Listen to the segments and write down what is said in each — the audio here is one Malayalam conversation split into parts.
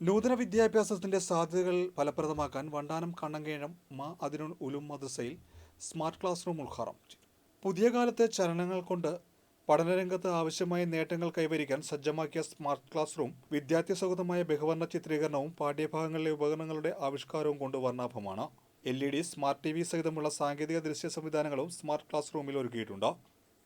നൂതന വിദ്യാഭ്യാസത്തിന്റെ സാധ്യതകൾ ഫലപ്രദമാക്കാൻ വണ്ടാനം കണ്ണങ്കേഴം മാ അതിനുൾ ഉലും മദ്രസയിൽ സ്മാർട്ട് ക്ലാസ് റൂം ഉദ്ഘാടനം ചെയ്തു. പുതിയ കാലത്തെ ചലനങ്ങൾ കൊണ്ട് പഠനരംഗത്ത് ആവശ്യമായ നേട്ടങ്ങൾ കൈവരിക്കാൻ സജ്ജമാക്കിയ സ്മാർട്ട് ക്ലാസ് റൂം വിദ്യാർത്ഥി സൗഹൃദമായ ബഹുവർണ ചിത്രീകരണവും പാഠ്യഭാഗങ്ങളിലെ ഉപകരണങ്ങളുടെ ആവിഷ്കാരവും കൊണ്ട് വർണാഭമാണ് L E D smart T V സഹിതമുള്ള സാങ്കേതിക ദൃശ്യ സംവിധാനങ്ങളും സ്മാർട്ട് ക്ലാസ് റൂമിൽ ഒരുക്കിയിട്ടുണ്ട്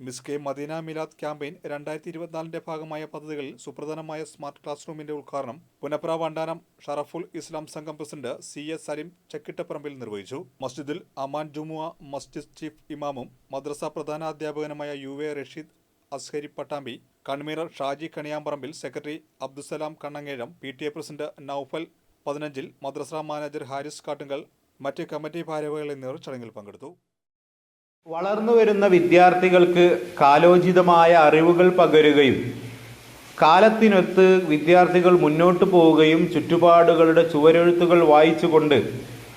Miss K Madina Milad campaign രണ്ടായിരത്തി ഇരുപത്തിനാലിന്റെ ഭാഗമായ പദ്ധതികളിൽ സുപ്രധാനമായ സ്മാർട്ട് ക്ലാസ് റൂമിന്റെ ഉദ്ഘാടനം പുനപ്ര വണ്ടാനം ഷറഫുൽ ഇസ്ലാം സംഘം president C S Salim Chakkittaparambil നിർവഹിച്ചു. മസ്ജിദിൽ അമാൻ ജുമുഅ മസ്ജിദ് ചീഫ് ഇമാമും മദ്രസ പ്രധാന അധ്യാപകനുമായ U A Rasheed Azhari Pattambi convener Shaji Kaniyamparambil secretary Abdussalam Kannangezham P T A president Noufal പതിനഞ്ചിൽ മദ്രസ മാനേജർ ഹാരിസ് കാട്ടുങ്കൽ മറ്റ് കമ്മിറ്റി ഭാരവാഹികൾ എന്നിവർ ചടങ്ങിൽ പങ്കെടുത്തു. വളർന്നു വരുന്ന വിദ്യാർത്ഥികൾക്ക് കാലോചിതമായ അറിവുകൾ പകരുകയും കാലത്തിനൊത്ത് വിദ്യാർത്ഥികൾ മുന്നോട്ട് പോവുകയും ചുറ്റുപാടുകളുടെ ചുവരെഴുത്തുകൾ വായിച്ചുകൊണ്ട്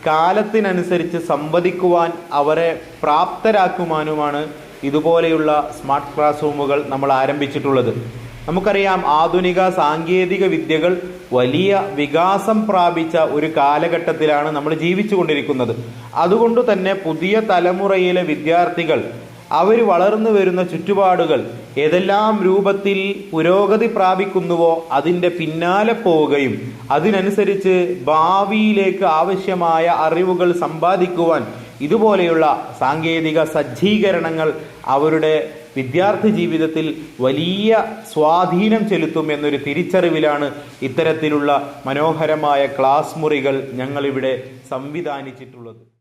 കാലത്തിനനുസരിച്ച് സംവദിക്കുവാൻ അവരെ പ്രാപ്തരാക്കുവാനുമാണ് ഇതുപോലെയുള്ള സ്മാർട്ട് ക്ലാസ് റൂമുകൾ നമ്മൾ ആരംഭിച്ചിട്ടുള്ളത്. നമുക്കറിയാം ആധുനിക സാങ്കേതിക വിദ്യകൾ വലിയ വികാസം പ്രാപിച്ച ഒരു കാലഘട്ടത്തിലാണ് നമ്മൾ ജീവിച്ചു കൊണ്ടിരിക്കുന്നത് അതുകൊണ്ട് തന്നെ പുതിയ തലമുറയിലെ വിദ്യാർത്ഥികൾ അവർ വളർന്നു വരുന്ന ചുറ്റുപാടുകൾ ഏതെല്ലാം രൂപത്തിൽ പുരോഗതി പ്രാപിക്കുന്നുവോ അതിന്റെ പിന്നാലെ പോവുകയും അതിനനുസരിച്ച് ഭാവിയിലേക്ക് ആവശ്യമായ അറിവുകൾ സമ്പാദിക്കുവാൻ ഇതുപോലെയുള്ള സാങ്കേതിക സജ്ജീകരണങ്ങൾ അവരുടെ വിദ്യാർത്ഥി ജീവിതത്തിൽ വലിയ സ്വാധീനം ചെലുത്തും എന്നൊരു തിരിച്ചറിവിലാണ് ഇത്തരത്തിലുള്ള മനോഹരമായ ക്ലാസ് മുറികൾ ഞങ്ങളിവിടെ സംവിധാനിച്ചിട്ടുള്ളത്.